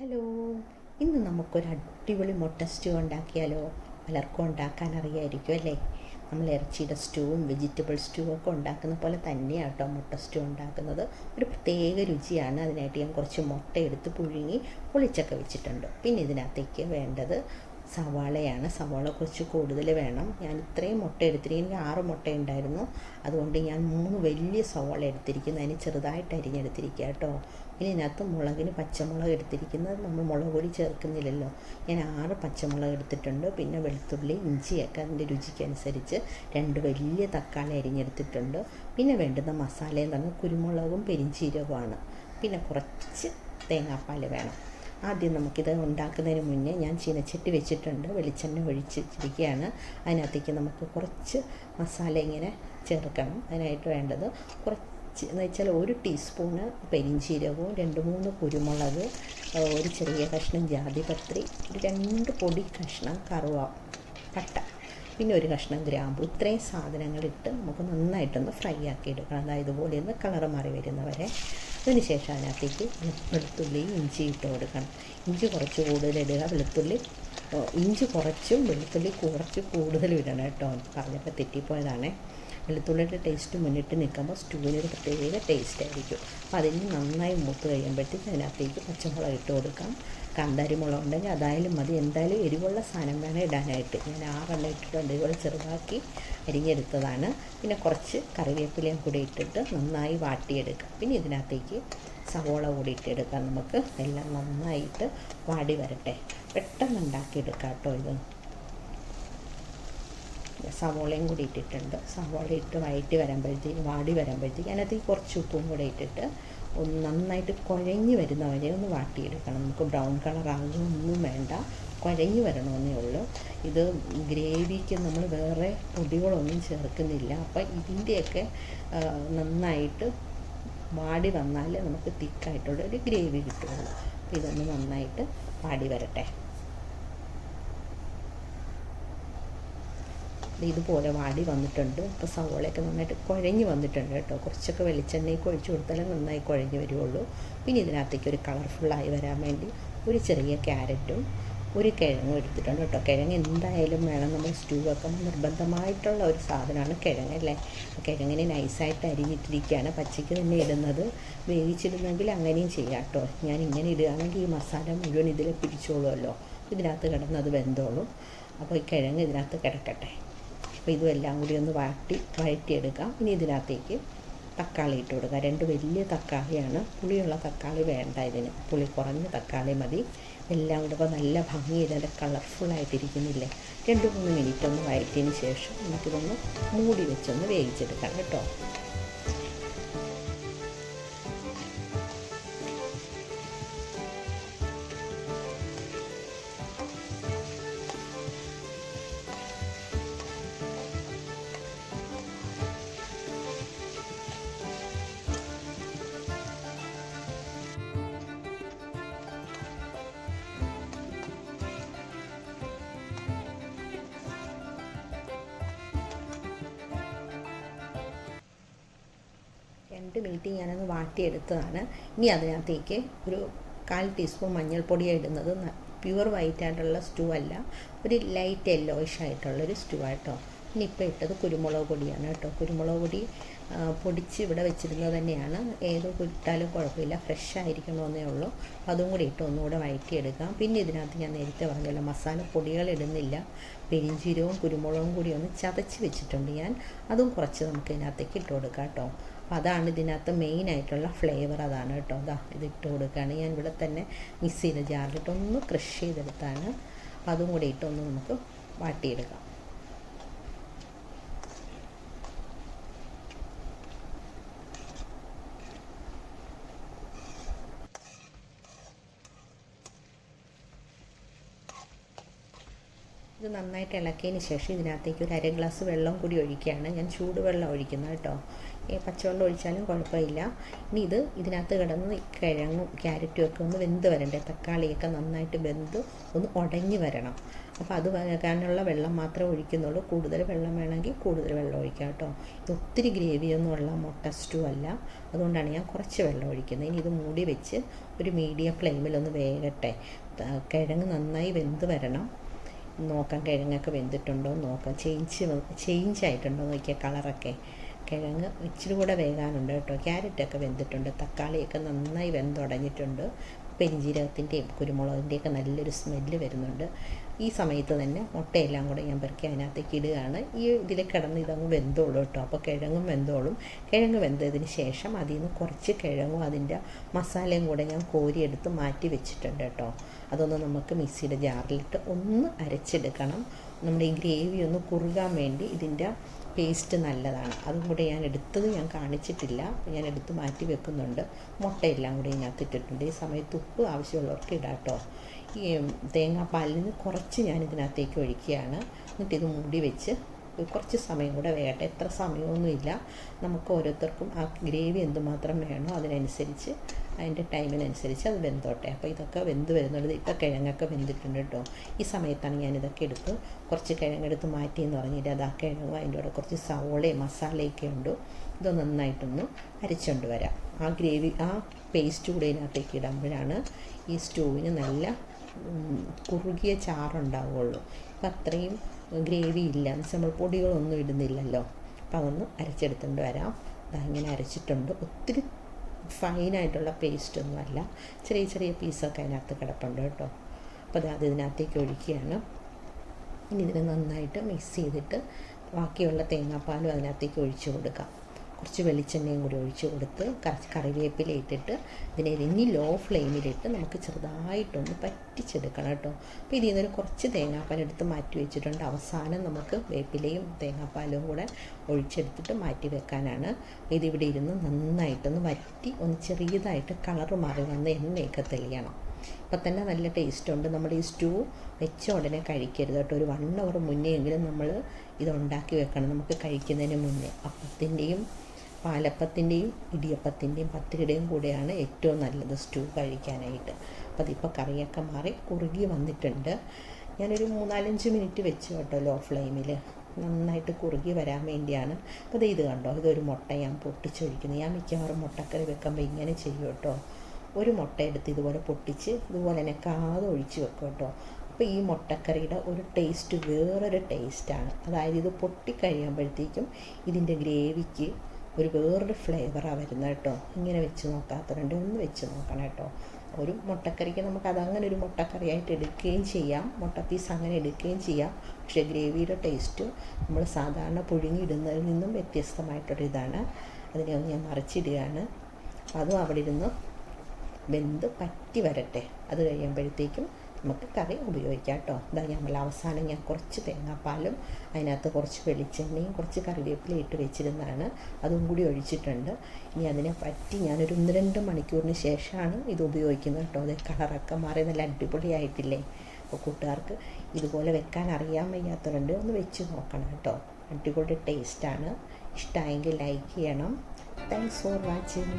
Hello ഇന്ന് നമുക്കൊരു അടിപൊളി മുട്ട സ്റ്റൂ ഉണ്ടാക്കിയാലോ? പലർക്കും ഉണ്ടാക്കാൻ അറിയായിരിക്കും അല്ലേ? നമ്മൾ ഇറച്ചിയുടെ സ്റ്റൂവും വെജിറ്റബിൾ സ്റ്റൂവും ഒക്കെ ഉണ്ടാക്കുന്ന പോലെ തന്നെയാണ് കേട്ടോ മുട്ട സ്റ്റൂ ഉണ്ടാക്കുന്നത്. ഒരു പ്രത്യേക രുചിയാണ്. അതിനായിട്ട് ഞാൻ കുറച്ച് മുട്ട എടുത്ത് പുഴുങ്ങി പൊളിച്ചൊക്കെ വെച്ചിട്ടുണ്ട്. പിന്നെ ഇതിനകത്തേക്ക് വേണ്ടത് സവാളയാണ്. സവാള കുറച്ച് കൂടുതൽ വേണം. ഞാൻ ഇത്രയും മുട്ട എടുത്തിരിക്കും എനിക്ക് ആറ് മുട്ട ഉണ്ടായിരുന്നു. അതുകൊണ്ട് ഞാൻ മൂന്ന് വലിയ സവാള എടുത്തിരിക്കുന്നു. അതിന് ചെറുതായിട്ട് അരിഞ്ഞെടുത്തിരിക്കുക കേട്ടോ. ഇനി ഇതിനകത്ത് മുളകിന് പച്ചമുളക് എടുത്തിരിക്കുന്നത് നമ്മൾ മുളക് പൊടി ചേർക്കുന്നില്ലല്ലോ. ഞാൻ ആറ് പച്ചമുളക് എടുത്തിട്ടുണ്ട്. പിന്നെ വെളുത്തുള്ളി ഇഞ്ചിയൊക്കെ അതിന്റെ രുചിക്കനുസരിച്ച് രണ്ട് വലിയ തക്കാളി അരിഞ്ഞെടുത്തിട്ടുണ്ട്. പിന്നെ വേണ്ടുന്ന മസാല എന്ന് പറഞ്ഞാൽ കുരുമുളകും പെരിഞ്ചീരകമാണ് പിന്നെ കുറച്ച് തേങ്ങാപ്പാൽ വേണം. ആദ്യം നമുക്കിത് ഉണ്ടാക്കുന്നതിന് മുന്നേ ഞാൻ ചീനച്ചട്ടി വെച്ചിട്ടുണ്ട്. വെളിച്ചെണ്ണ ഒഴിച്ചിരിക്കുകയാണ് അതിനകത്തേക്ക് നമുക്ക് കുറച്ച് മസാല ഇങ്ങനെ ചേർക്കണം. അതിനായിട്ട് വേണ്ടത് കുറച്ച് എന്ന് വെച്ചാൽ ഒരു ടീസ്പൂണ് പെരിഞ്ചീരകവും രണ്ട് മൂന്ന് കുരുമുളക് ഒരു ചെറിയ കഷ്ണം ജാതിപത്രി ഒരു രണ്ട് പൊടി കഷ്ണം കറുവ പട്ട പിന്നെ ഒരു കഷ്ണം ഗ്രാമ്പു. ഇത്രയും സാധനങ്ങളിട്ട് നമുക്ക് നന്നായിട്ടൊന്ന് ഫ്രൈ ആക്കി എടുക്കണം. അതായത് ഇതുപോലെ ഒന്ന് കളർ മാറി വരുന്നവരെ. അതിന് ശേഷം അതിനകത്തേക്ക് വെളുത്തുള്ളി ഇഞ്ചി ഇട്ട് കൊടുക്കണം. ഇഞ്ചി കുറച്ച് കൂടുതലിടുക വെളുത്തുള്ളി ഇഞ്ചി കുറച്ചും വെളുത്തുള്ളി കുറച്ച് കൂടുതൽ ഇടണം കേട്ടോ. പറഞ്ഞപ്പോൾ തെറ്റിപ്പോയതാണേ. വെളുത്തുള്ളിയുടെ ടേസ്റ്റ് മുന്നിട്ട് നിൽക്കുമ്പോൾ സ്റ്റൂവിന് ഒരു പ്രത്യേക ടേസ്റ്റ് ആയിരിക്കും. അപ്പോൾ അതിന് നന്നായി മൂത്ത് കഴിയുമ്പോഴത്തേക്ക് അതിനകത്തേക്ക് പച്ചമുളക് ഇട്ട് കൊടുക്കാം. കാന്താരി മുളക് ഉണ്ടെങ്കിൽ അതായാലും മതി. എന്തായാലും എരിവുള്ള സാധനം വേണം ഇടാനായിട്ട്. ഞാൻ ആറെണ്ണം ഇട്ടിട്ടുണ്ട് ഇതുപോലെ ചെറുതാക്കി അരിഞ്ഞെടുത്തതാണ്. പിന്നെ കുറച്ച് കറിവേപ്പിലയും കൂടി ഇട്ടിട്ട് നന്നായി വാട്ടിയെടുക്കുക പിന്നെ ഇതിനകത്തേക്ക് സവോള കൂടി ഇട്ടെടുക്കാം നമുക്ക്. എല്ലാം നന്നായിട്ട് വാടി വരട്ടെ. പെട്ടെന്ന് ഉണ്ടാക്കിയെടുക്കാം കേട്ടോ ഇത്. സവോളയും കൂടി ഇട്ടിട്ടുണ്ട്. സവോള ഇട്ട് വയറ്റി വരുമ്പോഴത്തേക്ക് വാടി വരുമ്പോഴത്തേക്ക് അതിനകത്തേക്ക് കുറച്ച് ഉപ്പും കൂടി ഇട്ടിട്ട് ഒന്ന് നന്നായിട്ട് കുഴഞ്ഞു വരുന്ന വരെ ഒന്ന് വാട്ടിയെടുക്കണം. നമുക്ക് ബ്രൗൺ കളർ ഒന്നും വേണ്ട. കുഴഞ്ഞു വരണമെന്നേ ഉള്ളൂ. ഇത് ഗ്രേവിക്ക് നമ്മൾ വേറെ പൊടികളൊന്നും ചേർക്കുന്നില്ല. അപ്പം ഇതിന്റെയൊക്കെ നന്നായിട്ട് വാടി വന്നാലേ നമുക്ക് തിക്കായിട്ടുള്ള ഒരു ഗ്രേവി കിട്ടുള്ളൂ അപ്പോൾ ഇതൊന്ന് നന്നായിട്ട് വാടി വരട്ടെ. ഇതുപോലെ വാടി വന്നിട്ടുണ്ട്. അപ്പോൾ സവോളയൊക്കെ നന്നായിട്ട് കുഴഞ്ഞ് വന്നിട്ടുണ്ട് കേട്ടോ. കുറച്ചൊക്കെ വെളിച്ചെണ്ണയിൽ ഒഴിച്ച് കൊടുത്താലേ നന്നായി കുഴഞ്ഞ് വരുള്ളൂ പിന്നെ ഇതിനകത്തേക്ക് ഒരു കളർഫുള്ളായി വരാൻ വേണ്ടി ഒരു ചെറിയ ക്യാരറ്റും ഒരു കിഴങ്ങും എടുത്തിട്ടുണ്ട് കേട്ടോ. കിഴങ്ങ് എന്തായാലും വേണം. നമ്മൾ സ്റ്റൂ വെക്കുമ്പോൾ നിർബന്ധമായിട്ടുള്ള ഒരു സാധനമാണ് കിഴങ്ങ് അല്ലേ? കിഴങ്ങിനെ നൈസായിട്ട് അരിഞ്ഞിട്ടിരിക്കുകയാണ്. പച്ചയ്ക്ക് തന്നെ ഇടുന്നത്. വേവിച്ചിടുന്നെങ്കിൽ അങ്ങനെയും ചെയ്യാം കേട്ടോ. ഞാൻ ഇങ്ങനെ ഇടുകയാണെങ്കിൽ ഈ മസാല മുഴുവൻ ഇതിൽ പിടിച്ചോളുമല്ലോ. ഇതിനകത്ത് കിടന്നത് വെന്തോളും. അപ്പോൾ ഈ കിഴങ്ങ് ഇതിനകത്ത് കിടക്കട്ടെ. അപ്പോൾ ഇതുമെല്ലാം കൂടി ഒന്ന് വാട്ടി വഴറ്റിയെടുക്കാം. ഇനി ഇതിനകത്തേക്ക് തക്കാളി ഇട്ട് കൊടുക്കുക രണ്ട് വലിയ തക്കാളിയാണ്. പുളിയുള്ള തക്കാളി വേണ്ട ഇതിന്. പുളി കുറഞ്ഞ തക്കാളി മതി. എല്ലാം കൂടെ ഇപ്പോൾ നല്ല ഭംഗി നല്ല കളർഫുള്ളായിട്ടിരിക്കുന്നില്ലേ രണ്ട് മൂന്ന് മിനിറ്റ് ഒന്ന് വഴറ്റിയതിന് ശേഷം നമുക്കിതൊന്ന് മൂടി വെച്ചൊന്ന് വേവിച്ചെടുക്കാം കേട്ടോ. രണ്ട് മിനിറ്റ് ഞാനൊന്ന് വാട്ടിയെടുത്തതാണ്. ഇനി അതിനകത്തേക്ക് ഒരു കാൽ ടീസ്പൂൺ മഞ്ഞൾപ്പൊടിയാണ് ഇടുന്നത്. പ്യുവർ വൈറ്റ് ആയിട്ടുള്ള സ്റ്റൂ അല്ല ഒരു ലൈറ്റ് യെല്ലോയിഷ് ആയിട്ടുള്ളൊരു സ്റ്റൂ ആട്ടോ. ഇനി ഇപ്പോൾ ഇട്ടത് കുരുമുളക് പൊടിയാണ് കേട്ടോ. കുരുമുളക് പൊടി പൊടിച്ച് ഇവിടെ വെച്ചിരുന്നത് തന്നെയാണ്. ഏത് ഇട്ടാലും കുഴപ്പമില്ല ഫ്രഷ് ആയിരിക്കണമെന്നേ ഉള്ളൂ. അതും കൂടി ഇട്ട് ഒന്നുകൂടെ വഴറ്റിയെടുക്കാം. പിന്നെ ഇതിനകത്ത് ഞാൻ നേരത്തെ പറഞ്ഞല്ലോ മസാല പൊടികൾ ഇടുന്നില്ല. പെരിഞ്ചീരവും കുരുമുളകും കൂടി ഒന്ന് ചതച്ച് വെച്ചിട്ടുണ്ട് ഞാൻ. അതും കുറച്ച് നമുക്ക് ഇതിനകത്തേക്ക് ഇട്ട് കൊടുക്കാം കേട്ടോ. അപ്പോൾ അതാണ് ഇതിനകത്ത് മെയിൻ ആയിട്ടുള്ള ഫ്ലേവർ അതാണ് കേട്ടോ. അതാ ഇത് ഇട്ട് കൊടുക്കുകയാണ് ഞാൻ ഇവിടെ തന്നെ മിക്സ് ചെയ്ത ജാറിലിട്ട് ഒന്ന് ക്രഷ് ചെയ്തെടുത്താണ്. അപ്പോൾ അതും കൂടി ഇട്ടൊന്ന് നമുക്ക് വാട്ടിയെടുക്കാം. ഇത് നന്നായിട്ട് ഇളക്കിയതിന് ശേഷം ഇതിനകത്തേക്ക് ഒരു അര ഗ്ലാസ് വെള്ളം കൂടി ഒഴിക്കുകയാണ്. ഞാൻ ചൂടുവെള്ളം ഒഴിക്കുന്നത് കേട്ടോ. പച്ചവെള്ളം ഒഴിച്ചാലും കുഴപ്പമില്ല. ഇനി ഇത് ഇതിനകത്ത് കിടന്ന് കിഴങ്ങും ക്യാരറ്റും ഒക്കെ ഒന്ന് വെന്ത് വരണ്ടേ? തക്കാളിയൊക്കെ നന്നായിട്ട് വെന്ത് ഒന്ന് ഉടഞ്ഞ് വരണം. അപ്പോൾ അത് വരക്കാനുള്ള വെള്ളം മാത്രമേ ഒഴിക്കുന്നുള്ളൂ. കൂടുതൽ വെള്ളം വേണമെങ്കിൽ കൂടുതൽ വെള്ളം ഒഴിക്കാം കേട്ടോ. ഒത്തിരി ഗ്രേവിയൊന്നും ഉള്ള മുട്ട സ്റ്റൂ അല്ല. അതുകൊണ്ടാണ് ഞാൻ കുറച്ച് വെള്ളം ഒഴിക്കുന്നത്. ഇനി ഇത് മൂടി വെച്ച് ഒരു മീഡിയം ഫ്ലെയിമിലൊന്ന് വേകട്ടെ. ത- കിഴങ്ങ് നന്നായി വെന്ത് വരണം. നോക്കാം കിഴങ്ങൊക്കെ വെന്തിട്ടുണ്ടോ നോക്കാം. ചേഞ്ച് ചേഞ്ച് ആയിട്ടുണ്ടോ നോക്കിയാൽ കളറൊക്കെ. കിഴങ്ങ് ഇച്ചിരി കൂടെ വേകാനുണ്ട് കേട്ടോ. ക്യാരറ്റൊക്കെ വെന്തിട്ടുണ്ട്. തക്കാളിയൊക്കെ നന്നായി വെന്തുടങ്ങിയിട്ടുണ്ട് പെരിഞ്ജീരകത്തിന്റെയും കുരുമുളകിന്റെയൊക്കെ നല്ലൊരു സ്മെല്ല് വരുന്നുണ്ട്. ഈ സമയത്ത് തന്നെ മുട്ടയെല്ലാം കൂടെ ഞാൻ പെറുക്കി അതിനകത്തേക്ക് ഇടുകയാണ്. ഈ ഇതിൽ കിടന്ന് ഇതങ്ങ് വെന്തോളും കേട്ടോ. അപ്പോൾ കിഴങ്ങും വെന്തോളും. കിഴങ്ങ് വെന്തതിന് ശേഷം അതിൽ നിന്ന് കുറച്ച് കിഴങ്ങും അതിന്റെ മസാലയും കൂടെ ഞാൻ കോരിയെടുത്ത് മാറ്റി വെച്ചിട്ടുണ്ട് കേട്ടോ. അതൊന്ന് നമുക്ക് മിക്സിയുടെ ജാറിലിട്ട് ഒന്ന് അരച്ചെടുക്കണം. നമ്മുടെ ഈ ഗ്രേവി ഒന്ന് കുറുകാൻ വേണ്ടി ഇതിന്റെ പേസ്റ്റ് നല്ലതാണ്. അതും കൂടെ ഞാൻ എടുത്തത് ഞാൻ കാണിച്ചിട്ടില്ല. ഞാൻ എടുത്ത് മാറ്റി വെക്കുന്നുണ്ട്. മുട്ടയെല്ലാം കൂടി ഇതിനകത്ത് ഇട്ടിട്ടുണ്ട് ഈ സമയത്ത് ഉപ്പ് ആവശ്യമുള്ളവർക്ക് ഇടാട്ടോ. ഈ തേങ്ങാപ്പാലിൽ നിന്ന് കുറച്ച് ഞാൻ ഇതിനകത്തേക്ക് ഒഴിക്കുകയാണ്. എന്നിട്ട് ഇത് മൂടി വെച്ച് കുറച്ച് സമയം കൂടെ വേകട്ടെ. എത്ര സമയമൊന്നുമില്ല. നമുക്ക് ഓരോരുത്തർക്കും ആ ഗ്രേവി എന്തുമാത്രം വേണോ അതിനനുസരിച്ച് അതിന്റെ ടൈമിനനുസരിച്ച് അത് വെന്തോട്ടെ. അപ്പോൾ ഇതൊക്കെ വെന്ത് വരുന്നുള്ളത് ഇപ്പോൾ കിഴങ്ങൊക്കെ വെന്തിട്ടുണ്ട് കേട്ടോ. ഈ സമയത്താണ് ഞാനിതൊക്കെ എടുത്ത് കുറച്ച് കിഴങ്ങെടുത്ത് മാറ്റി എന്ന് പറഞ്ഞിട്ട് അത് ആ കിഴങ്ങും അതിന്റെ കൂടെ കുറച്ച് സവോളയും മസാലയൊക്കെ ഉണ്ട്. ഇത് നന്നായിട്ടൊന്ന് അരച്ചുകൊണ്ട് വരാം. ആ ഗ്രേവി ആ പേസ്റ്റ് കൂടെ ഇതിനകത്തേക്ക് ഇടുമ്പോഴാണ് ഈ സ്റ്റൂവിന് നല്ല കുറുകിയ ചാറുണ്ടാവുള്ളൂ അപ്പം അത്രയും ഗ്രേവി ഇല്ല. നമ്മൾ പൊടികളൊന്നും ഇടുന്നില്ലല്ലോ. അപ്പം അതൊന്ന് അരച്ചെടുത്തുകൊണ്ട് വരാം. ഇങ്ങനെ അരച്ചിട്ടുണ്ട്. ഒത്തിരി ഫൈനായിട്ടുള്ള പേസ്റ്റൊന്നുമല്ല ചെറിയ ചെറിയ പീസൊക്കെ അതിനകത്ത് കിടപ്പുണ്ട് കേട്ടോ. അപ്പോൾ അത് ഇതിനകത്തേക്ക് ഒഴിക്കുകയാണ്. ഇനി ഇതിനെ നന്നായിട്ട് മിക്സ് ചെയ്തിട്ട് ബാക്കിയുള്ള തേങ്ങാപ്പാലും അതിനകത്തേക്ക് ഒഴിച്ച് കൊടുക്കാം. കുറച്ച് വെളിച്ചെണ്ണയും കൂടി ഒഴിച്ച് കൊടുത്ത് കറച്ച് ഇട്ടിട്ട് ഇതിനെ ഇനി ലോ ഫ്ലെയിമിലിട്ട് നമുക്ക് ചെറുതായിട്ടൊന്ന് പറ്റിച്ചെടുക്കണം കേട്ടോ. അപ്പോൾ ഇതിൽ നിന്നൊരു കുറച്ച് തേങ്ങാപ്പാൽ എടുത്ത് മാറ്റി വെച്ചിട്ടുണ്ട്. അവസാനം നമുക്ക് വേപ്പിലയും തേങ്ങാപ്പാലും കൂടെ ഒഴിച്ചെടുത്തിട്ട് മാറ്റി വെക്കാനാണ്. ഇതിവിടെ ഇരുന്ന് നന്നായിട്ടൊന്ന് വറ്റി ഒന്ന് ചെറിയതായിട്ട് കളർ മാറി വന്ന് എണ്ണയൊക്കെ തെളിയണം. അപ്പം തന്നെ നല്ല ടേസ്റ്റ് ഉണ്ട്. നമ്മൾ ഈ സ്റ്റൂ വെച്ച ഉടനെ കഴിക്കരുത് കേട്ടോ. ഒരു വൺ അവർ മുന്നേ എങ്കിലും നമ്മൾ ഇത് ഉണ്ടാക്കി വെക്കണം. നമുക്ക് കഴിക്കുന്നതിന് മുന്നേ. അപ്പത്തിന്റെയും പാലപ്പത്തിന്റെയും ഇടിയപ്പത്തിന്റെയും പത്തിരിയുടെയും കൂടെയാണ് ഏറ്റവും നല്ലത് സ്റ്റൂ കഴിക്കാനായിട്ട്. അപ്പോൾ അതിപ്പോൾ കറിയൊക്കെ മാറി കുറുകി വന്നിട്ടുണ്ട്. ഞാനൊരു മൂന്നാലഞ്ച് മിനിറ്റ് വെച്ച് കേട്ടോ ലോ ഫ്ലെയിമിൽ നന്നായിട്ട് കുറുകി വരാൻ വേണ്ടിയാണ്. അപ്പോൾ ഇത് കണ്ടോ? ഇതൊരു മുട്ട ഞാൻ പൊട്ടിച്ചൊഴിക്കുന്നത് ഞാൻ മിക്കവാറും മുട്ടക്കറി വെക്കുമ്പോൾ ഇങ്ങനെ ചെയ്യും കേട്ടോ. ഒരു മുട്ട എടുത്ത് ഇതുപോലെ പൊട്ടിച്ച് ഇതുപോലെ നെക്കാതെ ഒഴിച്ച് വെക്കും കേട്ടോ. അപ്പോൾ ഈ മുട്ടക്കറിയുടെ ഒരു ടേസ്റ്റ് വേറൊരു ടേസ്റ്റാണ് അതായത് ഇത് പൊട്ടിക്കഴിയുമ്പോഴത്തേക്കും ഇതിന്റെ ഗ്രേവിക്ക് ഒരു വേറൊരു ഫ്ലേവറാണ് വരുന്നത് കേട്ടോ. ഇങ്ങനെ വെച്ച് നോക്കാത്തവരുണ്ട് ഒന്ന് വെച്ച് നോക്കണം കേട്ടോ. ഒരു മുട്ടക്കറിക്ക് നമുക്ക് അതങ്ങനെ ഒരു മുട്ടക്കറിയായിട്ട് എടുക്കുകയും ചെയ്യാം. മുട്ട പീസ് അങ്ങനെ എടുക്കുകയും ചെയ്യാം. പക്ഷേ ഗ്രേവിയുടെ ടേസ്റ്റ് നമ്മൾ സാധാരണ പുഴുങ്ങിയിടുന്നതിൽ നിന്നും വ്യത്യസ്തമായിട്ടൊരിതാണ് അതിനെ ഒന്ന് ഞാൻ മറിച്ചിടുകയാണ്. അതും അവിടെ ഇരുന്ന് വെന്ത് പറ്റി വരട്ടെ. അത് കഴിയുമ്പോഴത്തേക്കും നമുക്ക് കറി ഉപയോഗിക്കാം കേട്ടോ ഇതാ നമ്മൾ അവസാനം ഞാൻ കുറച്ച് തേങ്ങാപ്പാലും അതിനകത്ത് കുറച്ച് വെളിച്ചെണ്ണയും കുറച്ച് കറിവേപ്പില ഇട്ട് വെച്ചിരുന്നതാണ്. അതും കൂടി ഒഴിച്ചിട്ടുണ്ട്. ഇനി അതിനെ പറ്റി ഞാനൊരു ഒന്ന് രണ്ട് മണിക്കൂറിന് ശേഷമാണ് ഇത് ഉപയോഗിക്കുന്നത് കേട്ടോ അത് കളറൊക്കെ മാറി നല്ല അടിപൊളിയായിട്ടില്ലേ? അപ്പോൾ കൂട്ടുകാർക്ക് ഇതുപോലെ വെക്കാൻ അറിയാൻ വയ്യാത്തവരുണ്ട് ഒന്ന് വെച്ച് നോക്കണം കേട്ടോ അടിപൊളി ടേസ്റ്റാണ്. ഇഷ്ടമായെങ്കിൽ ലൈക്ക് ചെയ്യണം. Thanks for watching